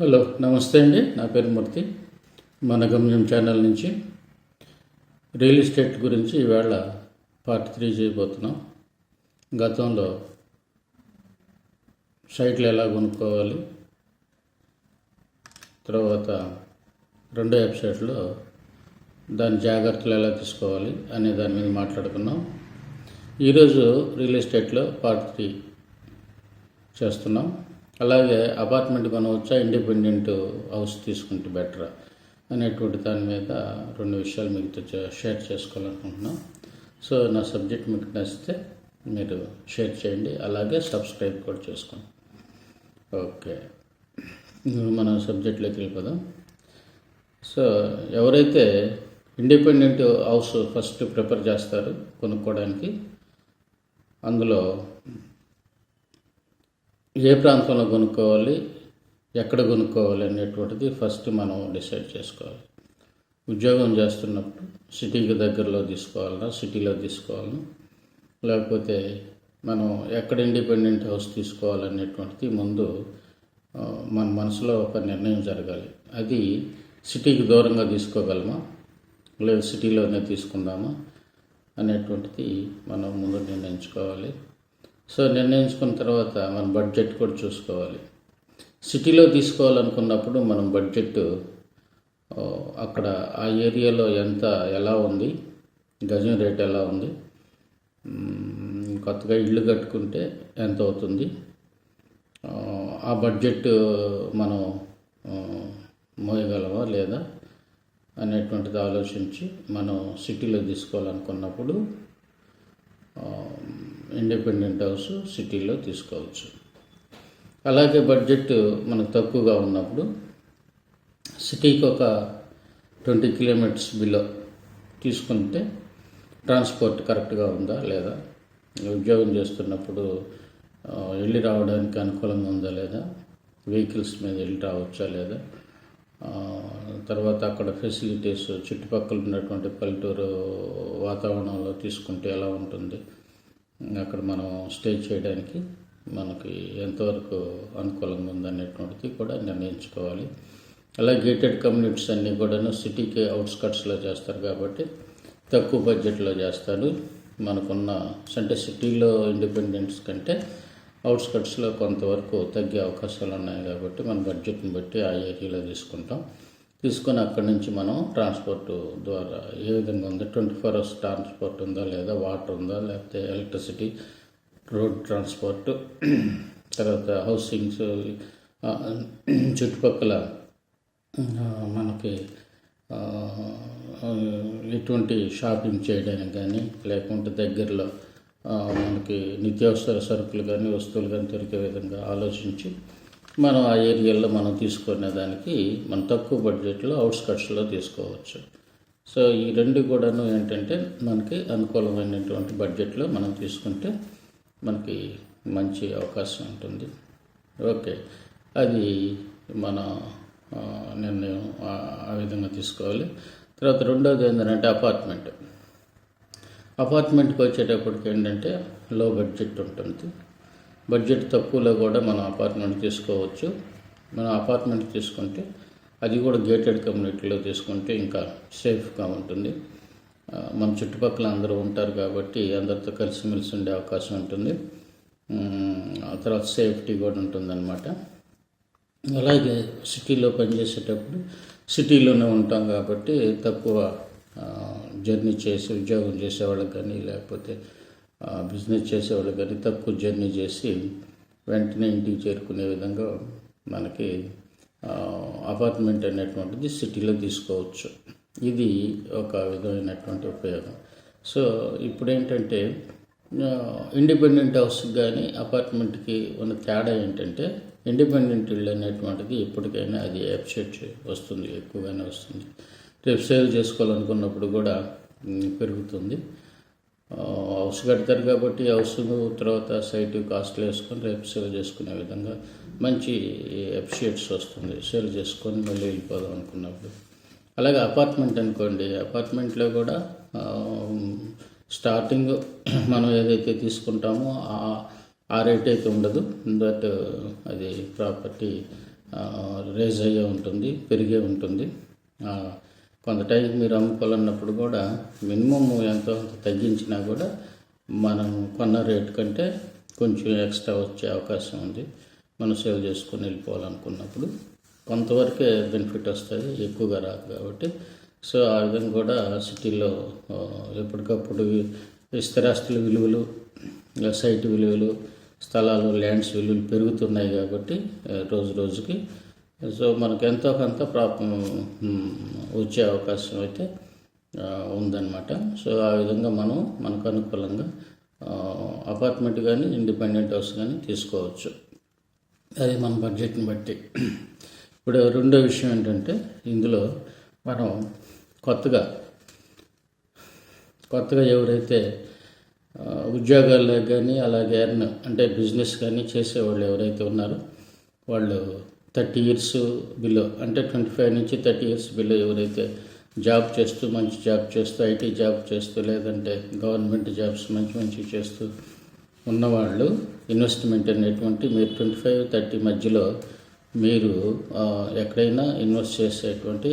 Hello నమస్తే అండి. నా పేరు మూర్తి. మన గమ్యం ఛానల్ నుంచి రియల్ ఎస్టేట్ గురించి ఈవేళ పార్ట్ త్రీ చేయబోతున్నాం. గతంలో సైట్లు ఎలా కొనుక్కోవాలి తర్వాత రెండో వెబ్సైట్లో దాని జాగ్రత్తలు ఎలా తీసుకోవాలి అనే దాని మీద మాట్లాడుకున్నాం. ఈరోజు రియల్ ఎస్టేట్లో పార్ట్ త్రీ చేస్తున్నాం. అలాగే అపార్ట్మెంట్ కొనవచ్చా ఇండిపెండెంట్ హౌస్ తీసుకుంటే బెటర్ అనేటువంటి దాని మీద రెండు విషయాలు మీతో షేర్ చేసుకోవాలనుకుంటున్నాం. సో నా సబ్జెక్ట్ మీకు నచ్చితే మీరు షేర్ చేయండి అలాగే సబ్స్క్రైబ్ కూడా చేసుకోండి. ఓకే. మన సబ్జెక్ట్లోకి వెళ్ళిపోదాం. సో ఎవరైతే ఇండిపెండెంట్ హౌస్ ఫస్ట్ ప్రిపేర్ చేస్తారు కొనుక్కోవడానికి అందులో ఏ ప్రాంతంలో కొనుక్కోవాలి ఎక్కడ కొనుక్కోవాలి అనేటువంటిది ఫస్ట్ మనం డిసైడ్ చేసుకోవాలి. ఉద్యోగం చేస్తున్నప్పుడు సిటీకి దగ్గరలో తీసుకోవాలన్నా సిటీలో తీసుకోవాలన్నా లేకపోతే మనం ఎక్కడ ఇండిపెండెంట్ హౌస్ తీసుకోవాలనేటువంటిది ముందు మన మనసులో ఒక నిర్ణయం జరగాలి. అది సిటీకి దూరంగా తీసుకోగలమా? లేదు సిటీలోనే తీసుకుందామా? అనేటువంటిది మనం ముందు నిర్ణయించుకోవాలి. సో నిర్ణయించుకున్న తర్వాత మన బడ్జెట్ కూడా చూసుకోవాలి. సిటీలో తీసుకోవాలనుకున్నప్పుడు మనం బడ్జెట్ అక్కడ ఆ ఏరియాలో ఎంత ఎలా ఉంది గజం రేట్ ఎలా ఉంది కొత్తగా ఇల్లు కట్టుకుంటే ఎంత అవుతుంది ఆ, బడ్జెట్ మనం మోయగలవా మోయగలమా లేదా అనేటువంటిది ఆలోచించి మనం సిటీలో తీసుకోవాలనుకున్నప్పుడు ఇండిపెండెంట్ హౌస్ సిటీలో తీసుకోవచ్చు. అలాగే బడ్జెట్ మనకు తక్కువగా ఉన్నప్పుడు సిటీకి ఒక ట్వంటీ కిలోమీటర్స్ బిలో తీసుకుంటే ట్రాన్స్పోర్ట్ కరెక్ట్గా ఉందా లేదా? ఉద్యోగం చేస్తున్నప్పుడు వెళ్ళి రావడానికి అనుకూలంగా ఉందా లేదా? వెహికల్స్ మీద వెళ్ళి రావచ్చా లేదా? తర్వాత అక్కడ ఫెసిలిటీస్ చుట్టుపక్కల ఉన్నటువంటి పల్లెటూరు వాతావరణంలో తీసుకుంటే ఎలా ఉంటుంది? అక్కడ మనం స్టే చేయడానికి మనకి ఎంతవరకు అనుకూలంగా ఉందనేటువంటిది కూడా నిర్ణయించుకోవాలి. అలా గేటెడ్ కమ్యూనిటీస్ అన్నీ కూడాను సిటీకి అవుట్స్కట్స్లో చేస్తారు కాబట్టి తక్కువ బడ్జెట్లో చేస్తారు. మనకున్న అంటే సిటీలో ఇండిపెండెన్స్ కంటే అవుట్స్కట్స్లో కొంతవరకు తగ్గే అవకాశాలు ఉన్నాయి కాబట్టి మన బడ్జెట్ని బట్టి ఆ ఏరియాలో తీసుకుంటాం. తీసుకొని అక్కడి నుంచి మనం ట్రాన్స్పోర్ట్ ద్వారా ఏ విధంగా ఉంది? ట్వంటీ ఫోర్ అవర్స్ ట్రాన్స్పోర్ట్ ఉందా లేదా? వాటర్ ఉందా? లేకపోతే ఎలక్ట్రిసిటీ రోడ్ ట్రాన్స్పోర్ట్ తర్వాత హౌసింగ్స్ చుట్టుపక్కల మనకి ఎటువంటి షాపింగ్ చేయడానికి కానీ లేకుంటే దగ్గరలో మనకి నిత్యావసర సరుకులు కానీ వస్తువులు కానీ దొరికే విధంగా ఆలోచించి మనం ఆ ఏరియాలో మనం తీసుకునే దానికి మనం తక్కువ బడ్జెట్లో అవుట్స్కట్స్లో తీసుకోవచ్చు. సో ఈ రెండు కూడాను ఏంటంటే మనకి అనుకూలమైనటువంటి బడ్జెట్లో మనం తీసుకుంటే మనకి మంచి అవకాశం ఉంటుంది. ఓకే. అది మన నిర్ణయం ఆ ఆ విధంగా తీసుకోవాలి. తర్వాత రెండోది ఏంటంటే అపార్ట్మెంట్. అపార్ట్మెంట్కి వచ్చేటప్పటికి ఏంటంటే లో బడ్జెట్ ఉంటుంది. బడ్జెట్ తక్కువలో కూడా మనం అపార్ట్మెంట్ తీసుకోవచ్చు. మనం అపార్ట్మెంట్ తీసుకుంటే అది కూడా గేటెడ్ కమ్యూనిటీలో తీసుకుంటే ఇంకా సేఫ్గా ఉంటుంది. మన చుట్టుపక్కల అందరూ ఉంటారు కాబట్టి అందరితో కలిసిమెలిసి ఉండే అవకాశం ఉంటుంది. ఆ తర్వాత సేఫ్టీ కూడా ఉంటుందన్నమాట. అలాగే సిటీలో పనిచేసేటప్పుడు సిటీలోనే ఉంటాం కాబట్టి తక్కువ జర్నీ చేసి ఉద్యోగం చేసేవాళ్ళకి కానీ లేకపోతే బిజినెస్ చేసేవాళ్ళు కానీ తక్కువ జర్నీ చేసి వెంటనే ఇంటికి చేరుకునే విధంగా మనకి అపార్ట్మెంట్ అనేటువంటిది సిటీలో తీసుకోవచ్చు. ఇది ఒక విధమైనటువంటి ఉపయోగం. సో ఇప్పుడు ఏంటంటే ఇండిపెండెంట్ హౌస్ కానీ అపార్ట్మెంట్కి ఉన్న తేడా ఏంటంటే ఇండిపెండెంట్ ఇల్లు అనేటువంటిది ఎప్పటికైనా అది అప్సెట్ వస్తుంది ఎక్కువగానే వస్తుంది. రేపు సేల్ చేసుకోవాలనుకున్నప్పుడు కూడా పెరుగుతుంది. హౌస్ కడతారు కాబట్టి హౌస్ తర్వాత సైట్ కాస్ట్లు వేసుకొని రేపు సేల్ చేసుకునే విధంగా మంచి ఎఫిషియట్స్ వస్తుంది. సేల్ చేసుకొని మళ్ళీ వెళ్ళిపోదాం అనుకున్నప్పుడు. అలాగే అపార్ట్మెంట్ అనుకోండి. అపార్ట్మెంట్లో కూడా స్టార్టింగ్ మనం ఏదైతే తీసుకుంటామో ఆ ఆ రేట్ అయితే ఉండదు. బట్ అది ప్రాపర్టీ రేజ్ అయ్యే ఉంటుంది పెరిగే ఉంటుంది. కొంత టైంకి మీరు అమ్ముకోవాలన్నప్పుడు కూడా మినిమం ఎంతో తగ్గించినా కూడా మనం కొన్న రేటు కంటే కొంచెం ఎక్స్ట్రా వచ్చే అవకాశం ఉంది. మనం సేవ్ చేసుకొని వెళ్ళిపోవాలనుకున్నప్పుడు కొంతవరకే బెనిఫిట్ వస్తుంది ఎక్కువగా రాదు కాబట్టి. సో ఆ విధంగా కూడా సిటీలో ఎప్పటికప్పుడు స్థిరాస్తుల విలువలు సైట్ విలువలు స్థలాలు ల్యాండ్స్ విలువలు పెరుగుతున్నాయి కాబట్టి రోజు రోజుకి సో మనకు ఎంతో కొంత ప్రాప్ వచ్చే అవకాశం అయితే ఉందన్నమాట. సో ఆ విధంగా మనం మనకు అనుకూలంగా అపార్ట్మెంట్ కానీ ఇండిపెండెంట్ హౌస్ కానీ తీసుకోవచ్చు. అది మన బడ్జెట్ని బట్టి. ఇప్పుడు రెండో విషయం ఏంటంటే ఇందులో మనం కొత్తగా కొత్తగా ఎవరైతే ఉద్యోగాల్లో కానీ అలాగే అంటే బిజినెస్ కానీ చేసేవాళ్ళు ఎవరైతే ఉన్నారో వాళ్ళు థర్టీ ఇయర్స్ బిలో అంటే ట్వంటీ ఫైవ్ నుంచి థర్టీ ఇయర్స్ బిలో ఎవరైతే జాబ్ చేస్తూ మంచి జాబ్ చేస్తూ ఐటీ జాబ్ చేస్తూ లేదంటే గవర్నమెంట్ జాబ్స్ మంచి మంచి చేస్తూ ఉన్నవాళ్ళు ఇన్వెస్ట్మెంట్ అనేటువంటి మీరు ట్వంటీ ఫైవ్ థర్టీ మధ్యలో మీరు ఎక్కడైనా ఇన్వెస్ట్ చేసేటువంటి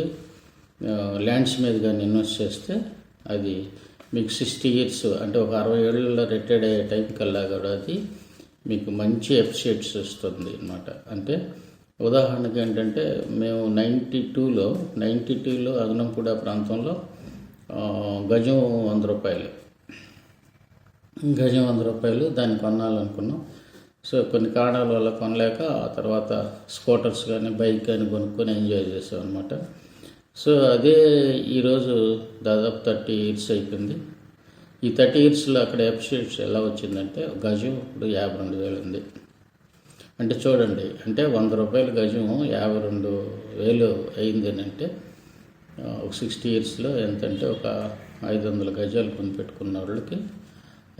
ల్యాండ్స్ మీద కానీ ఇన్వెస్ట్ చేస్తే అది మీకు సిక్స్టీ ఇయర్స్ అంటే ఒక అరవై ఏళ్ళలో రిటైర్డ్ అయ్యే టైం కల్లా కూడా అది మీకు మంచి ఎఫిషియట్స్ వస్తుంది అనమాట అంటే ఉదాహరణకి ఏంటంటే మేము నైంటీ టూలో నైంటీ టూలో అదనంపూడ ప్రాంతంలో గజం వంద రూపాయలు. గజం వంద రూపాయలు దాన్ని కొనాలనుకున్నాం. సో కొన్ని కారణాల వల్ల కొనలేక ఆ తర్వాత స్కూటర్స్ కానీ బైక్ కానీ కొనుక్కొని ఎంజాయ్ చేసాం అనమాట సో అదే ఈరోజు దాదాపు థర్టీ ఇయర్స్ అయిపోయింది. ఈ థర్టీ ఇయర్స్లో అక్కడ ఎపిసోడ్స్ ఎలా వచ్చిందంటే గజం ఇప్పుడు యాభై రెండు వేలు ఉంది. అంటే చూడండి అంటే వంద రూపాయల గజం యాభై రెండు వేలు అయింది అని అంటే ఒక సిక్స్టీ ఇయర్స్లో ఎంతంటే ఒక ఐదు వందల గజాలు కొనిపెట్టుకున్న వాళ్ళకి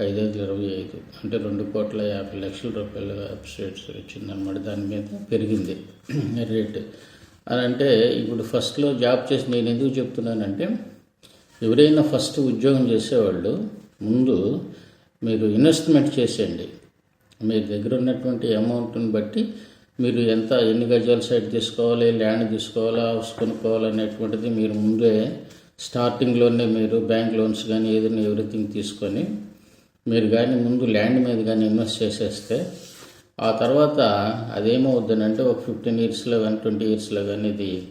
ఐదు వందల ఇరవై ఐదు. అంటే రెండు కోట్ల యాభై లక్షల రూపాయల అప్సైడ్స్ వచ్చిందనమాట దాని మీద పెరిగింది రేటు. అని అంటే ఇప్పుడు ఫస్ట్లో జాబ్ చేసి నేను ఎందుకు చెప్తున్నానంటే ఎవరైనా ఫస్ట్ ఉద్యోగం చేసేవాళ్ళు ముందు మీరు ఇన్వెస్ట్మెంట్ చేసేయండి. మీ దగ్గర ఉన్నటువంటి అమౌంట్ని బట్టి మీరు ఎంత ఎన్ని గజాల సైట్ తీసుకోవాలి ల్యాండ్ తీసుకోవాలా హౌస్ కొనుక్కోవాలి అనేటువంటిది మీరు ముందే స్టార్టింగ్లోనే మీరు బ్యాంక్ లోన్స్ కానీ ఏదైనా ఎవ్రీథింగ్ తీసుకొని మీరు కానీ ముందు ల్యాండ్ మీద కానీ ఇన్వెస్ట్ చేసేస్తే ఆ తర్వాత అదేమవుద్దనంటే ఒక ఫిఫ్టీన్ ఇయర్స్లో కానీ ట్వంటీ ఇయర్స్లో కానీ ఇది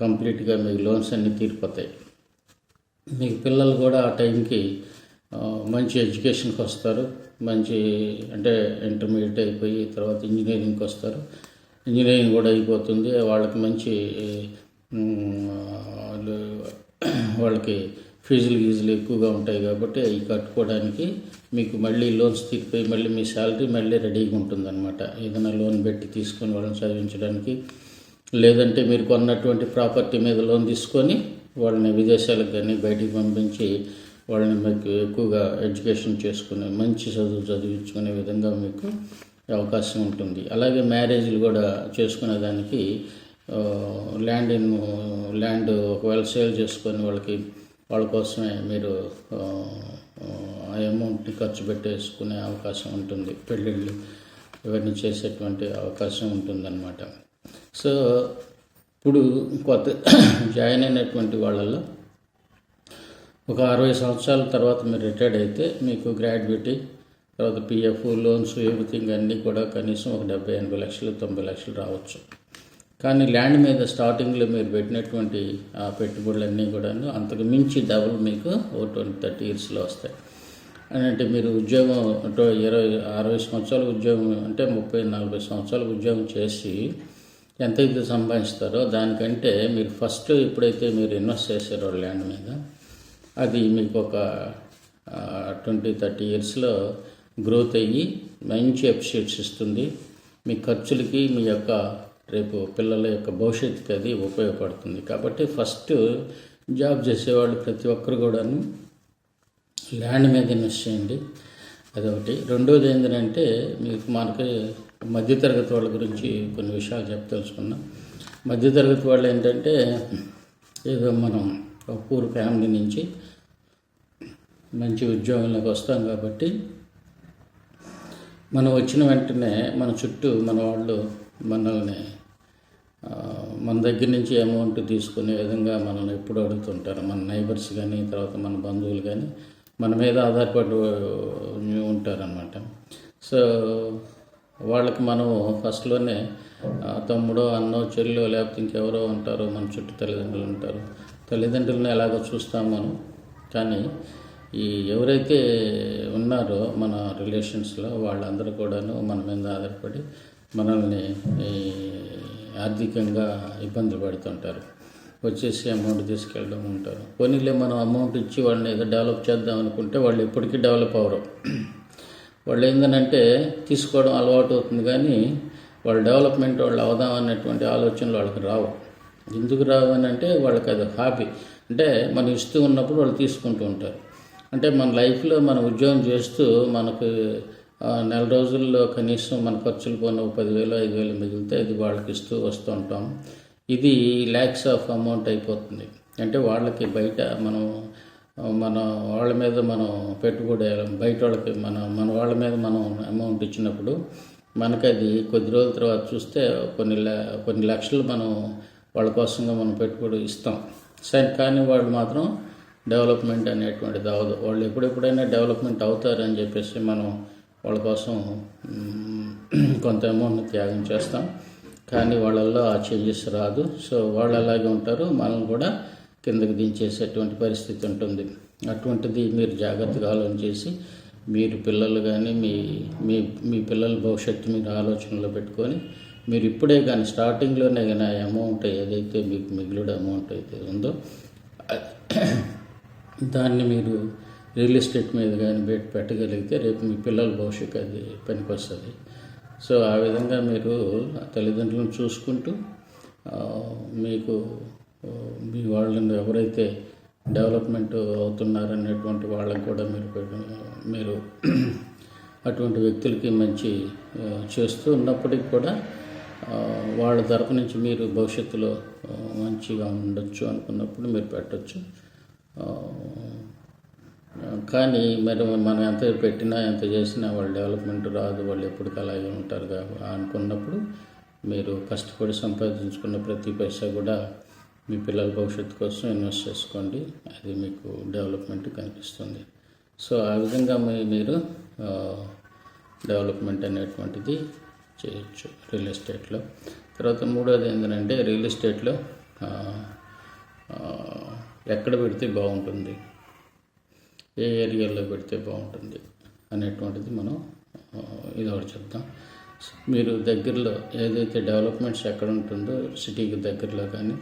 కంప్లీట్గా మీకు లోన్స్ అన్నీ తీరిపోతాయి. మీకు పిల్లలు కూడా ఆ టైంకి మంచి ఎడ్యుకేషన్కి వస్తారు మంచి అంటే ఇంటర్మీడియట్ అయిపోయి తర్వాత ఇంజనీరింగ్కి వస్తారు. ఇంజనీరింగ్ కూడా అయిపోతుంది. వాళ్ళకి మంచి వాళ్ళు వాళ్ళకి ఫీజులు గీజులు ఎక్కువగా ఉంటాయి కాబట్టి అవి కట్టుకోవడానికి మీకు మళ్ళీ లోన్స్ తీరిపోయి మళ్ళీ మీ శాలరీ మళ్ళీ రెడీగా ఉంటుందన్నమాట. ఏదైనా లోన్ పెట్టి తీసుకొని వాళ్ళని చదివించడానికి లేదంటే మీరు కొన్నటువంటి ప్రాపర్టీ మీద లోన్ తీసుకొని వాళ్ళని విదేశాలకు కానీ బయటికి పంపించి వాళ్ళని మీకు ఎక్కువగా ఎడ్యుకేషన్ చేసుకునే మంచి చదువు చదివించుకునే విధంగా మీకు అవకాశం ఉంటుంది. అలాగే మ్యారేజ్లు కూడా చేసుకునే దానికి ల్యాండ్ ఇన్ ల్యాండ్ ఒకవేళ సేల్ చేసుకొని వాళ్ళకి వాళ్ళ కోసమే మీరు ఆ, ఆ అమౌంట్ని ఖర్చు పెట్టేసుకునే అవకాశం ఉంటుంది. పెళ్ళిళ్ళు ఇవన్నీ చేసేటువంటి అవకాశం ఉంటుందన్నమాట. సో ఇప్పుడు కొత్త జాయిన్ అయినటువంటి వాళ్ళల్లో ఒక అరవై సంవత్సరాల తర్వాత మీరు రిటైర్డ్ అయితే మీకు గ్రాడ్యుయేటీ తర్వాత పిఎఫ్ లోన్స్ ఎవ్రీథింగ్ అన్నీ కూడా కనీసం ఒక డెబ్బై ఎనభై లక్షలు తొంభై లక్షలు రావచ్చు. కానీ ల్యాండ్ మీద స్టార్టింగ్లో మీరు పెట్టినటువంటి ఆ పెట్టుబడులన్నీ కూడా అంతకు మించి డబుల్ మీకు ఓ ట్వంటీ థర్టీ ఇయర్స్లో వస్తాయి. అని అంటే మీరు ఉద్యోగం ఇరవై అరవై సంవత్సరాల ఉద్యోగం అంటే ముప్పై నలభై సంవత్సరాల ఉద్యోగం చేసి ఎంతైతే సంపాదిస్తారో దానికంటే మీరు ఫస్ట్ ఎప్పుడైతే మీరు ఇన్వెస్ట్ చేశారో ల్యాండ్ మీద అది మీకు ఒక ట్వంటీ థర్టీ ఇయర్స్లో గ్రోత్ అయ్యి మంచి ఎఫిషియట్స్ ఇస్తుంది. మీ ఖర్చులకి మీ యొక్క రేపు పిల్లల యొక్క భవిష్యత్తుకి అది ఉపయోగపడుతుంది. కాబట్టి ఫస్ట్ జాబ్ చేసేవాళ్ళు ప్రతి ఒక్కరు కూడాను ల్యాండ్ మీద ఇన్వెస్ట్ చేయండి. అదొకటి. రెండోది ఏంటంటే మీకు మనకి మధ్యతరగతి వాళ్ళ గురించి కొన్ని విషయాలు చెప్పదలుచుకున్నాం. మధ్యతరగతి వాళ్ళు ఏంటంటే ఏదో మనం ఒక పూర్ ఫ్యామిలీ నుంచి మంచి ఉద్యోగంలోకి వస్తాం కాబట్టి మనం వచ్చిన వెంటనే మన చుట్టూ మన వాళ్ళు మనల్ని మన దగ్గర నుంచి అమౌంట్ తీసుకునే విధంగా మనల్ని ఎప్పుడు అడుగుతుంటారు. మన నైబర్స్ కానీ తర్వాత మన బంధువులు కానీ మన మీద ఆధారపడి ఉంటారనమాట సో వాళ్ళకి మనము ఫస్ట్లోనే తమ్ముడో అన్నో చెల్లో లేకపోతే ఇంకెవరో ఉంటారో మన చుట్టూ తల్లిదండ్రులు ఉంటారు. తల్లిదండ్రులను ఎలాగో చూస్తాం మనం. కానీ ఈ ఎవరైతే ఉన్నారో మన రిలేషన్స్లో వాళ్ళందరూ కూడాను మన మీద ఆధారపడి మనల్ని ఆర్థికంగా ఇబ్బందులు పడుతుంటారు. వచ్చేసి అమౌంట్ తీసుకెళ్ళడం ఉంటారు. పోనీలే మనం అమౌంట్ ఇచ్చి వాళ్ళని ఏదో డెవలప్ చేద్దాం అనుకుంటే వాళ్ళు ఎప్పటికీ డెవలప్ అవరు వాళ్ళు ఏంటంటే తీసుకోవడం అలవాటు అవుతుంది కానీ వాళ్ళు డెవలప్మెంట్ వాళ్ళు అవదాం అన్నటువంటి ఆలోచనలు వాళ్ళకి రావు. ఎందుకు రావు అని అంటే వాళ్ళకి అది హాబీ. అంటే మనం ఇస్తూ ఉన్నప్పుడు వాళ్ళు తీసుకుంటూ ఉంటారు. అంటే మన లైఫ్లో మనం ఉద్యోగం చేస్తూ మనకు నెల రోజుల్లో కనీసం మన ఖర్చులు పోయిన ఒక పదివేలు ఐదు వేలు మిగిలితే ఇది వాళ్ళకి ఇస్తూ వస్తూ ఉంటాం. ఇది ల్యాక్స్ ఆఫ్ అమౌంట్ అయిపోతుంది. అంటే వాళ్ళకి బయట మనం మన వాళ్ళ మీద మనం పెట్టుబడి బయట వాళ్ళకి మన మన వాళ్ళ మీద మనం అమౌంట్ ఇచ్చినప్పుడు మనకి అది కొద్ది రోజుల తర్వాత చూస్తే కొన్ని కొన్ని లక్షలు మనం వాళ్ళ కోసంగా మనం పెట్టుబడి ఇస్తాం. సరే కానీ వాళ్ళు మాత్రం డెవలప్మెంట్ అనేటువంటిది అవ్వదు. వాళ్ళు ఎప్పుడెప్పుడైనా డెవలప్మెంట్ అవుతారని చెప్పేసి మనం వాళ్ళ కోసం కొంత అమౌంట్ని త్యాగం చేస్తాం. కానీ వాళ్ళల్లో ఆ చేంజెస్ రాదు. సో వాళ్ళు అలాగే ఉంటారు. మనం కూడా కిందకి దించేసేటువంటి పరిస్థితి ఉంటుంది. అటువంటిది మీరు జాగ్రత్తగా ఆలోచన చేసి మీరు పిల్లలు కానీ మీ మీ మీ పిల్లల భవిష్యత్తు మీరు ఆలోచనలో పెట్టుకొని మీరు ఇప్పుడే కానీ స్టార్టింగ్లోనే కానీ ఆ అమౌంట్ ఏదైతే మీకు మిగిలిన అమౌంట్ అయితే ఉందో దాన్ని మీరు రియల్ ఎస్టేట్ మీద కానీ పెట్టి పెట్టగలిగితే రేపు మీ పిల్లల భవిష్యత్తు అది పనికొస్తుంది. సో ఆ విధంగా మీరు తల్లిదండ్రులను చూసుకుంటూ మీకు మీ వాళ్ళని ఎవరైతే డెవలప్మెంట్ అవుతున్నారనేటువంటి వాళ్ళకి కూడా మీరు పెట్ట- మీరు అటువంటి వ్యక్తులకి మంచి చేస్తూ ఉన్నప్పటికీ కూడా వాళ్ళ తరపు నుంచి మీరు భవిష్యత్తులో మంచిగా ఉండొచ్చు అనుకున్నప్పుడు మీరు పెట్టచ్చు. కానీ మరి మనం ఎంత పెట్టినా ఎంత చేసినా వాళ్ళు డెవలప్మెంట్ రాదు వాళ్ళు ఎప్పటికీ అలాగే ఉంటారు కాబట్టి అనుకున్నప్పుడు మీరు కష్టపడి సంపాదించుకున్న ప్రతి పైసా కూడా మీ పిల్లల భవిష్యత్తు కోసం ఇన్వెస్ట్ చేసుకోండి. అది మీకు డెవలప్మెంట్ కనిపిస్తుంది. సో ఆ విధంగా మీరు డెవలప్మెంట్ అనేటువంటిది చేయొచ్చు రియల్ ఎస్టేట్లో తర్వాత మూడోది ఏంటంటే రియల్ ఎస్టేట్లో ఎక్కడ పెడితే బాగుంటుంది? ఏ ఏరియాలో పెడితే బాగుంటుంది? అనేటువంటిది మనం ఇది ఒకటి చెప్తాం. మీరు దగ్గరలో ఏదైతే డెవలప్మెంట్స్ ఎక్కడ ఉంటుందో సిటీకి దగ్గరలో కానీ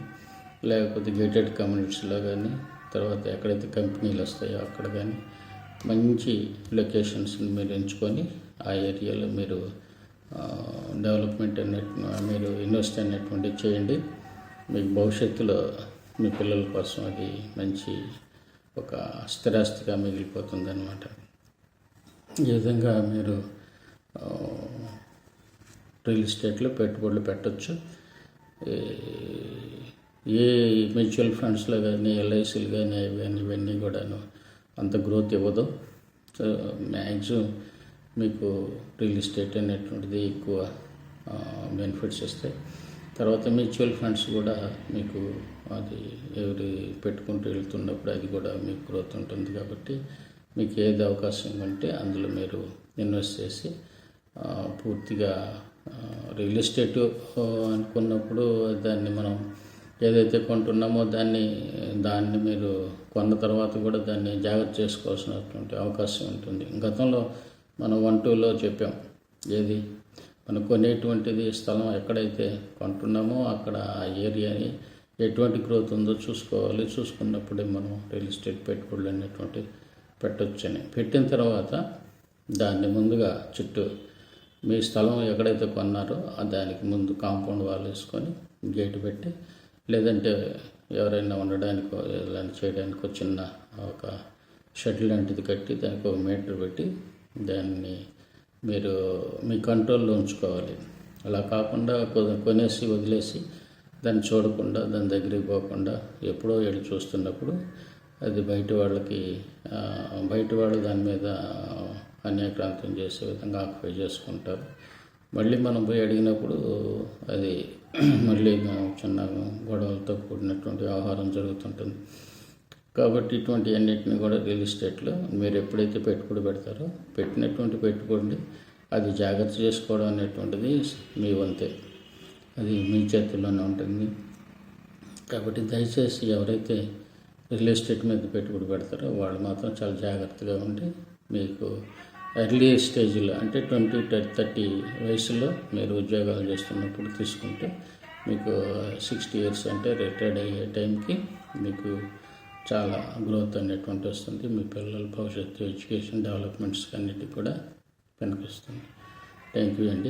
లేకపోతే గేటెడ్ కమ్యూనిటీస్లో కానీ తర్వాత ఎక్కడైతే కంపెనీలు వస్తాయో అక్కడ కానీ మంచి లొకేషన్స్ని మీరు ఎంచుకొని ఆ ఏరియాలో మీరు డెవలప్మెంట్ అనే మీరు ఇన్వెస్ట్ అనేటువంటి చేయండి. మీకు భవిష్యత్తులో మీ పిల్లల కోసం అది మంచి ఒక స్థిరాస్తిగా మిగిలిపోతుంది అనమాట ఈ విధంగా మీరు రియల్ ఎస్టేట్లో పెట్టుబడులు పెట్టచ్చు. ఏ మ్యూచువల్ ఫండ్స్లో కానీ ఎల్ఐసీలు కానీ అవి కానీ ఇవన్నీ కూడాను అంత గ్రోత్ ఇవ్వదు. సో మ్యాక్సిమం మీకు రియల్ ఎస్టేట్ అనేటువంటిది ఎక్కువ బెనిఫిట్స్ ఇస్తాయి తర్వాత మ్యూచువల్ ఫండ్స్ కూడా మీకు అది ఎవరి పెట్టుకుంటూ వెళ్తున్నప్పుడు అది కూడా మీకు గ్రోత్ ఉంటుంది కాబట్టి మీకు ఏది అవకాశం ఉంటే అందులో మీరు ఇన్వెస్ట్ చేసి పూర్తిగా రియల్ ఎస్టేట్ అనుకున్నప్పుడు దాన్ని మనం ఏదైతే కొంటున్నామో దాన్ని దాన్ని మీరు కొన్న తర్వాత కూడా దాన్ని జాగ్రత్త చేసుకోవాల్సినటువంటి అవకాశం ఉంటుంది. గతంలో మనం వన్ టూలో చెప్పాం. ఏది? మనం కొనేటువంటిది స్థలం ఎక్కడైతే కొంటున్నామో అక్కడ ఆ ఏరియాని ఎటువంటి గ్రోత్ ఉందో చూసుకోవాలి. చూసుకున్నప్పుడే మనం రియల్ ఎస్టేట్ పెట్టుబడులు అనేటువంటి పెట్టొచ్చని. పెట్టిన తర్వాత దాన్ని ముందుగా చుట్టూ మీ స్థలం ఎక్కడైతే కొన్నారో దానికి ముందు కాంపౌండ్ వాల్ వేసుకొని గేటు పెట్టి లేదంటే ఎవరైనా ఉండడానికో ఇలాంటి చేయడానికో చిన్న ఒక షెడ్ లాంటిది కట్టి దానికి ఒక మీటర్ పెట్టి దాన్ని మీరు మీ కంట్రోల్లో ఉంచుకోవాలి. అలా కాకుండా కొనేసి వదిలేసి దాన్ని చూడకుండా దాని దగ్గరికి పోకుండా ఎప్పుడో వెళ్ళి చూస్తున్నప్పుడు అది బయట వాళ్ళకి బయట వాళ్ళు దాని మీద అన్యాక్రాంతం చేసే విధంగా ఆక్యుపై చేసుకుంటారు. మళ్ళీ మనం పోయి అడిగినప్పుడు అది మళ్ళీ చిన్న గొడవలతో కూడినటువంటి వ్యవహారం జరుగుతుంటుంది. కాబట్టి ఇటువంటి అన్నిటిని కూడా రియల్ ఎస్టేట్లో మీరు ఎప్పుడైతే పెట్టుబడి పెడతారో పెట్టినటువంటి పెట్టుబడి అది జాగ్రత్త చేసుకోవడం అనేటువంటిది మీ వంతే. అది మీ చేతుల్లోనే ఉంటుంది. కాబట్టి దయచేసి ఎవరైతే రియల్ ఎస్టేట్ మీద పెట్టుబడి పెడతారో వాళ్ళు మాత్రం చాలా జాగ్రత్తగా ఉండి మీకు ఎర్లీ స్టేజ్లో అంటే ట్వంటీ థర్టీ వయసులో మీరు ఉద్యోగాలు చేస్తున్నప్పుడు తీసుకుంటే మీకు సిక్స్టీ ఇయర్స్ అంటే రిటైర్డ్ అయ్యే టైంకి మీకు చాలా గ్రోత్ అనేటువంటి వస్తుంది. మీ పిల్లల భవిష్యత్తు ఎడ్యుకేషన్ డెవలప్మెంట్స్ అన్నిటికీ కూడా పనికొస్తుంది థ్యాంక్ యూ అండి.